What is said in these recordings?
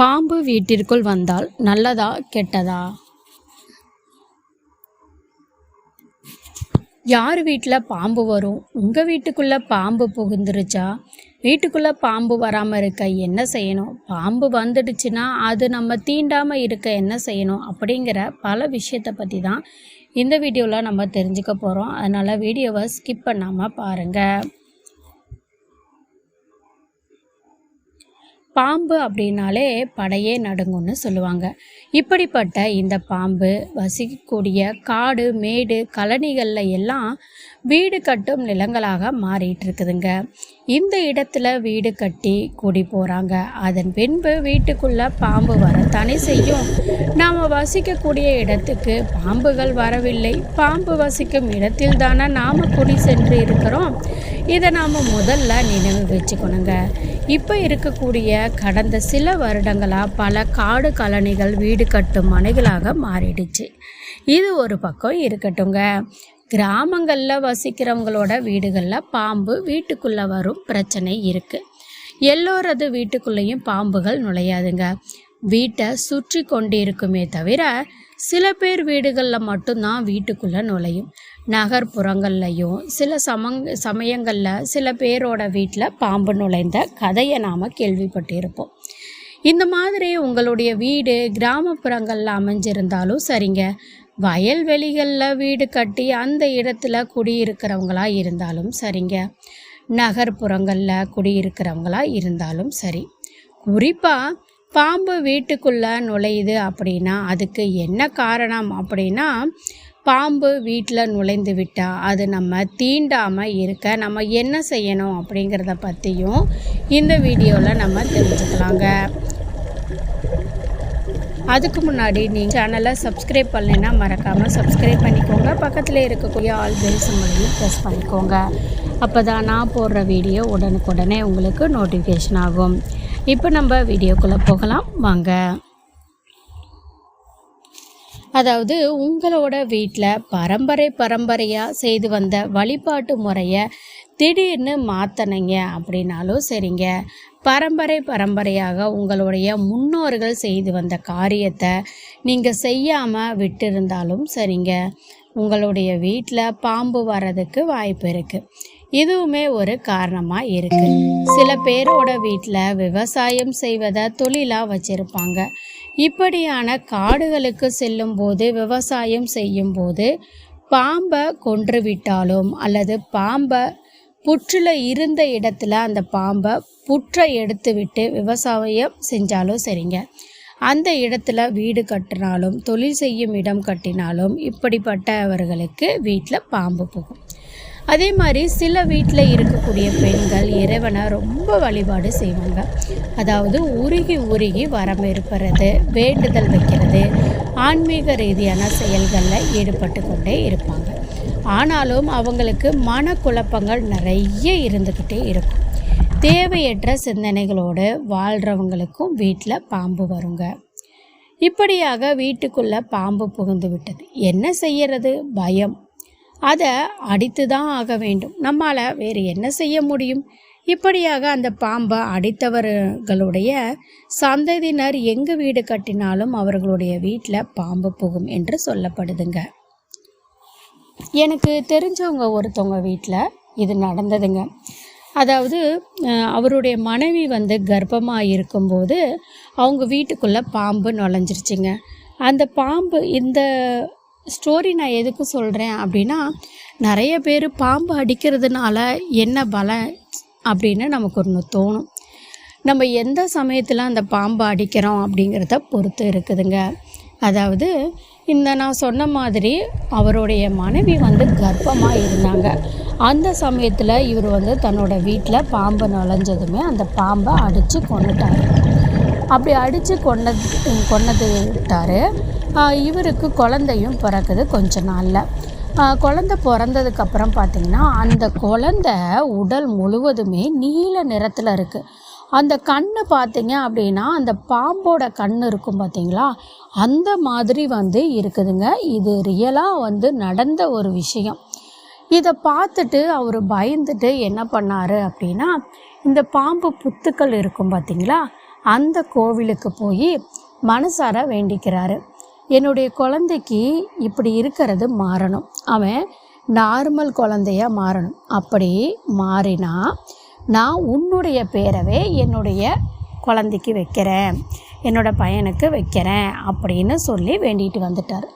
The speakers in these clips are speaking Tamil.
பாம்பு வீட்டிற்குள் வந்தால் நல்லதா கெட்டதா? யார் வீட்டில் பாம்பு வரும்? உங்கள் வீட்டுக்குள்ளே பாம்பு புகுந்துருச்சா? வீட்டுக்குள்ளே பாம்பு வராமல் இருக்க என்ன செய்யணும்? பாம்பு வந்துடுச்சுன்னா அது நம்ம தீண்டாமல் இருக்க என்ன செய்யணும்? அப்படிங்கிற பல விஷயத்தை பற்றி தான் இந்த வீடியோவில் நம்ம தெரிஞ்சுக்க போகிறோம் அதனால் வீடியோவை ஸ்கிப் பண்ணாமல் பாருங்கள் பாம்பு அப்படின்னாலே படையே நடுங்கும்னு சொல்லுவாங்க. இப்படிப்பட்ட இந்த பாம்பு வசிக்கக்கூடிய காடு மேடு கழனிகளில் எல்லாம் வீடு கட்டும் நிலங்களாக மாறிட்டு இருக்குதுங்க இந்த இடத்துல வீடு கட்டி குடி போகிறாங்க அதன் பின்பு வீட்டுக்குள்ளே பாம்பு வரத்தானே செய்யும். நாம் வசிக்கக்கூடிய இடத்துக்கு பாம்புகள் வரவில்லை. பாம்பு வசிக்கும் இடத்தில் தானே நாம் குடி சென்று இருக்கிறோம். இதை நாம் முதல்ல நினைவு வச்சுக்கணுங்க. இப்போ இருக்கக்கூடிய கடந்த சில வருடங்களாக பல காடு கழனிகள் வீடு கட்டும் மனைகளாக மாறிடுச்சு. இது ஒரு பக்கம் இருக்கட்டுங்க கிராமங்களில் வசிக்கிறவங்களோட வீடுகளில் பாம்பு வீட்டுக்குள்ளே வரும் பிரச்சனை இருக்குது எல்லோரது வீட்டுக்குள்ளேயும் பாம்புகள் நுழையாதுங்க. வீட்டை சுற்றி கொண்டு இருக்குமே தவிர சில பேர் வீடுகளில் மட்டும்தான் வீட்டுக்குள்ளே நுழையும். நகர்ப்புறங்கள்லையும் சில சமங் சமயங்களில் சில பேரோட வீட்டில் பாம்பு நுழைந்த கதையை நாம் கேள்விப்பட்டிருப்போம். இந்த மாதிரி உங்களுடைய வீடு கிராமப்புறங்களில் அமைஞ்சிருந்தாலும் சரிங்க. வயல்வெளிகளில் வீடு கட்டி அந்த இடத்துல குடியிருக்கிறவங்களா இருந்தாலும் சரிங்க. நகர்ப்புறங்களில் குடியிருக்கிறவங்களா இருந்தாலும் சரி. குறிப்பாக பாம்பு வீட்டுக்குள்ளே நுழையுது அப்படின்னா அதுக்கு என்ன காரணம் அப்படின்னா பாம்பு வீட்டில் நுழைந்து விட்டால் அது நம்ம தீண்டாமல் இருக்க நம்ம என்ன செய்யணும் அப்படிங்கிறத பற்றியும் இந்த வீடியோவில் நம்ம தெரிஞ்சுக்கலாங்க. அதுக்கு முன்னாடி நீங்கள் சேனலை சப்ஸ்கிரைப் பண்ணலைன்னா மறக்காமல் சப்ஸ்கிரைப் பண்ணிக்கோங்க. பக்கத்தில் இருக்கக்கூடிய ஆல் பெல் சிம்மலையும் ப்ரெஸ் பண்ணிக்கோங்க. அப்போ தான் நான் போடுற வீடியோ உடனுக்குடனே உங்களுக்கு நோட்டிஃபிகேஷன் ஆகும். இப்போ நம்ம வீடியோக்குள்ளே போகலாம். வாங்க. அதாவது உங்களோட வீட்டில் பரம்பரை பரம்பரையாக செய்து வந்த வழிபாட்டு முறையை திடீர்னு மாற்றினீங்க அப்படின்னாலும் சரிங்க. பரம்பரை பரம்பரையாக உங்களுடைய முன்னோர்கள் செய்து வந்த காரியத்தை நீங்கள் செய்யாமல் விட்டிருந்தாலும் சரிங்க. உங்களுடைய வீட்டில் பாம்பு வர்றதுக்கு வாய்ப்பு இருக்குது இதுவுமே ஒரு காரணமாக இருக்குது சில பேரோட வீட்டில் விவசாயம் செய்வதை தொழிலாக வச்சுருப்பாங்க. இப்படியான காடுகளுக்கு செல்லும்போது விவசாயம் செய்யும்போது பாம்பை கொன்று விட்டாலும் அல்லது பாம்பை புற்றில் இருந்த இடத்துல அந்த பாம்பை புற்றை எடுத்து விட்டு விவசாயம் செஞ்சாலும் சரிங்க. அந்த இடத்துல வீடு கட்டினாலும் தொழில் செய்யும் இடம் கட்டினாலும் இப்படிப்பட்டவர்களுக்கு வீட்டில் பாம்பு போகும். அதே மாதிரி சில வீட்டில் இருக்கக்கூடிய பெண்கள் இறைவனை ரொம்ப வழிபாடு செய்வாங்க. அதாவது உருகி உருகி வரம் இருப்பது வேண்டுதல் வைக்கிறது ஆன்மீக ரீதியான செயல்களில் ஈடுபட்டு கொண்டே இருப்பாங்க. ஆனாலும் அவங்களுக்கு மனக்குழப்பங்கள் நிறைய இருந்துக்கிட்டே இருக்கும். தேவையற்ற சிந்தனைகளோடு வாழ்கிறவங்களுக்கும் வீட்டில் பாம்பு வருங்க. இப்படியாக வீட்டுக்குள்ளே பாம்பு புகுந்து விட்டது. என்ன செய்யறது? பயம். அதை அடித்து தான் ஆக வேண்டும். நம்மால் வேறு என்ன செய்ய முடியும்? இப்படியாக அந்த பாம்பை அடித்தவர்களுடைய சந்ததியினர் எங்கு வீடு கட்டினாலும் அவர்களுடைய வீட்டில் பாம்பு புகும் என்று சொல்லப்படுதுங்க. எனக்கு தெரிஞ்சவங்க ஒருத்தவங்க வீட்டில் இது நடந்ததுங்க. அதாவது அவருடைய மனைவி வந்து கர்ப்பமாக இருக்கும்போது அவங்க வீட்டுக்குள்ளே பாம்பு நுழைஞ்சிருச்சுங்க. அந்த பாம்பு இந்த ஸ்டோரி நான் எதுக்கு சொல்கிறேன் அப்படின்னா நிறைய பேர் பாம்பு அடிக்கிறதுனால என்ன பலம் அப்படின்னு நமக்கு ஒன்று தோணும். நம்ம எந்த சமயத்தில் அந்த பாம்பை அடிக்கிறோம் அப்படிங்கிறத பொறுத்து இருக்குதுங்க. அதாவது இந்த நான் சொன்ன மாதிரி அவருடைய மனைவி வந்து கர்ப்பமாக இருந்தாங்க. அந்த சமயத்தில் இவர் வந்து தன்னோட வீட்டில் பாம்பு நுழைஞ்சதுமே அந்த பாம்பை அடித்து கொண்டுட்டார் அப்படி அடித்து கொன்னது கொன்னது விட்டார் இவருக்கு குழந்தையும் பிறக்குது கொஞ்ச நாளில். குழந்த குழந்தை பிறந்ததுக்கப்புறம் பார்த்திங்கன்னா அந்த குழந்தை உடல் முழுவதுமே நீல நிறத்தில் இருக்குது அந்த கண் பார்த்தீங்க அப்படின்னா அந்த பாம்போட கண் இருக்கும் பார்த்தீங்களா அந்த மாதிரி வந்து இருக்குதுங்க. இது ரியலாக வந்து நடந்த ஒரு விஷயம். இதை பார்த்துட்டு அவர் பயந்துட்டு என்ன பண்ணார் அப்படின்னா இந்த பாம்பு புத்துக்கள் இருக்கும் பார்த்தீங்களா அந்த கோவிலுக்கு போய் மனசார வேண்டிக்கிறாரு. என்னுடைய குழந்தைக்கு இப்படி இருக்கிறது மாறணும். அவன் நார்மல் குழந்தையாக மாறணும். அப்படி மாறினா நான் உன்னுடைய பேரவே என்னுடைய குழந்தைக்கு வைக்கிறேன். என்னோட பையனுக்கு வைக்கிறேன் அப்படின்னு சொல்லி வேண்டிட்டு வந்துட்டார்.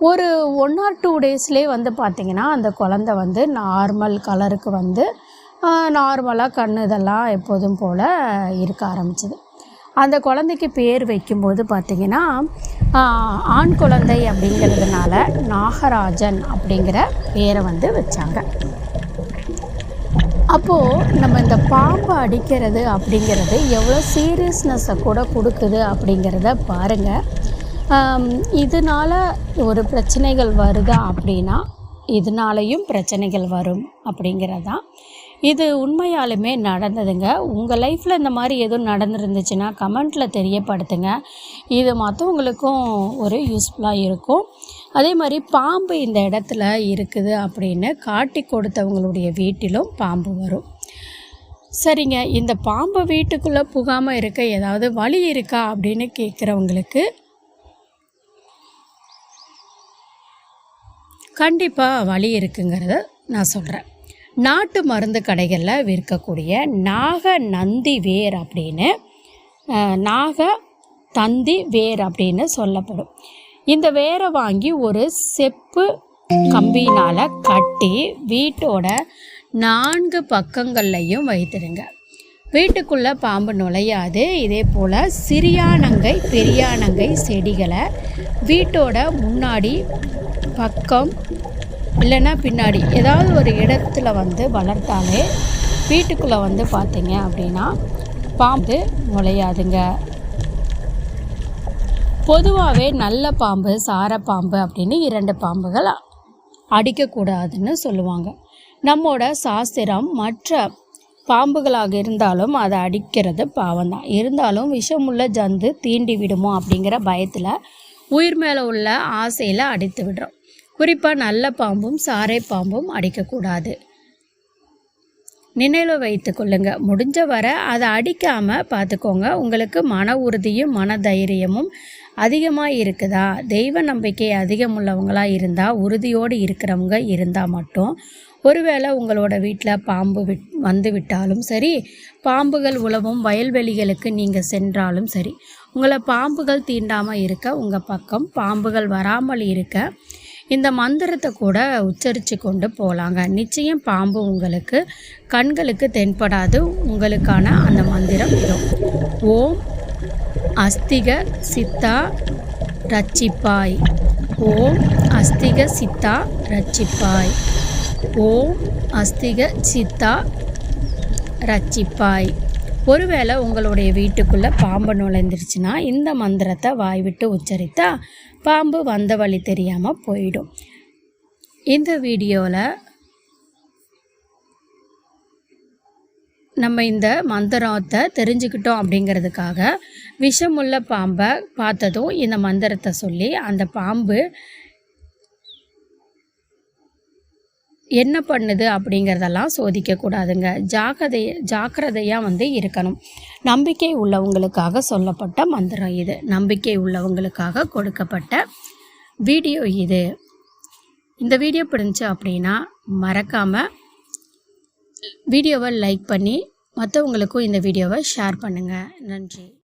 ஒரு ஒன் ஆர் டூ டேஸ்லேயே வந்து பார்த்திங்கன்னா அந்த குழந்த வந்து நார்மல் கலருக்கு வந்து நார்மலாக கண் இதெல்லாம் எப்போதும் போல் இருக்க ஆரம்பிச்சது. அந்த குழந்தைக்கு பேர் வைக்கும்போது பார்த்திங்கன்னா ஆண் குழந்தை அப்படிங்கிறதுனால நாகராஜன் அப்படிங்கிற பேரை வந்து வச்சாங்க. அப்போது நம்ம இந்த பாம்பை அடிக்கிறது அப்படிங்கிறது எவ்வளோ சீரியஸ்னஸை கூட கொடுக்குது அப்படிங்கிறத பாருங்கள் இதனால் ஒரு பிரச்சனைகள் வருதா அப்படின்னா இதனாலையும் பிரச்சனைகள் வரும் அப்படிங்கிறதான் இது உண்மையாலுமே நடந்ததுங்க. உங்கள் லைஃப்பில் இந்த மாதிரி எதுவும் நடந்துருந்துச்சுன்னா கமெண்ட்டில் தெரியப்படுத்துங்க. இது மற்றவங்களுக்கும் ஒரு யூஸ்ஃபுல்லாக இருக்கும். அதே மாதிரி பாம்பு இந்த இடத்துல இருக்குது அப்படின்னு காட்டி கொடுத்தவங்களுடைய வீட்டிலும் பாம்பு வரும். சரிங்க. இந்த பாம்பு வீட்டுக்குள்ளே புகாமல் இருக்க ஏதாவது வழி இருக்கா அப்படின்னு கேட்குறவங்களுக்கு கண்டிப்பாக வழி இருக்குங்கிறத நான் சொல்கிறேன் நாட்டு மருந்து கடைகளில் விற்கக்கூடிய நாக நந்தி வேர் அப்படின்னு நாக தந்தி வேர் அப்படின்னு சொல்லப்படும். இந்த வேரை வாங்கி ஒரு செப்பு கம்பினால் கட்டி வீட்டோட நான்கு பக்கங்கள்லையும் வைத்திருங்க. வீட்டுக்குள்ளே பாம்பு நுழையாது. இதே போல் சிறியானங்கை பெரியானங்கை செடிகளை வீட்டோட முன்னாடி பக்கம் இல்லைன்னா பின்னாடி. ஏதாவது ஒரு இடத்துல வந்து வளர்த்தாலே வீட்டுக்குள்ளே வந்து பார்த்தீங்க அப்படின்னா பாம்பு நுழையாதுங்க பொதுவாகவே நல்ல பாம்பு சார பாம்பு அப்படின்னு இரண்டு பாம்புகள் அடிக்கக்கூடாதுன்னு சொல்லுவாங்க. நம்மோட சாஸ்திரம் மற்ற பாம்புகளாக இருந்தாலும் அதை அடிக்கிறது பாவம் தான் இருந்தாலும் விஷமுள்ள ஜந்து தீண்டி விடுமோ அப்படிங்கிற பயத்தில் உயிர் மேலே உள்ள ஆசையில் அடித்து விடுறோம். குறிப்பாக நல்ல பாம்பும் சாரை பாம்பும் அடிக்கக்கூடாது. நினைவில் வைத்து கொள்ளுங்க. முடிஞ்ச வர அதை அடிக்காமல் பார்த்துக்கோங்க உங்களுக்கு மன உறுதியும் மன தைரியமும் அதிகமாக இருக்குதா? தெய்வ நம்பிக்கை அதிகம் உள்ளவங்களாக இருந்தால் உறுதியோடு இருக்கிறவங்க இருந்தால் மட்டும். ஒருவேளை உங்களோட வீட்டில் பாம்பு விட் வந்து விட்டாலும் சரி பாம்புகள் உழவும் வயல்வெளிகளுக்கு நீங்கள் சென்றாலும் சரி உங்களை பாம்புகள் தீண்டாமல் இருக்க உங்கள் பக்கம் பாம்புகள் வராமல் இருக்க இந்த மந்திரத்தை கூட உச்சரித்து கொண்டு போகலாங்க நிச்சயம் பாம்பு உங்களுக்கு கண்களுக்கு தென்படாது. உங்களுக்கான அந்த மந்திரம் இதோ. ஓம் அஸ்திக சித்தா ரட்சிப்பாய் ஓம் அஸ்திக சித்தா ரட்சிப்பாய் ஓம் அஸ்திக சித்தா ரட்சிப்பாய் ஒருவேளை உங்களுடைய வீட்டுக்குள்ளே பாம்பு நுழைந்துருச்சுன்னா இந்த மந்திரத்தை வாய்விட்டு உச்சரித்தா பாம்பு வந்த வழி தெரியாமல் போயிடும். இந்த வீடியோவில் நம்ம இந்த மந்திரத்தை தெரிஞ்சுக்கிட்டோம் அப்படிங்கிறதுக்காக விஷமுள்ள பாம்பை பார்த்ததும் இந்த மந்திரத்தை சொல்லி அந்த பாம்பு என்ன பண்ணுது அப்படிங்கிறதெல்லாம் சோதிக்கக்கூடாதுங்க ஜாக்கிரதை ஜாக்கிரதையாக வந்து இருக்கணும். நம்பிக்கை உள்ளவங்களுக்காக சொல்லப்பட்ட மந்திரம் இது. நம்பிக்கை உள்ளவங்களுக்காக கொடுக்கப்பட்ட வீடியோ இது. இந்த வீடியோ பிடிச்சு அப்படின்னா மறக்காமல் வீடியோவை லைக் பண்ணி மற்றவங்களுக்கும் இந்த வீடியோவை ஷேர் பண்ணுங்கள் நன்றி.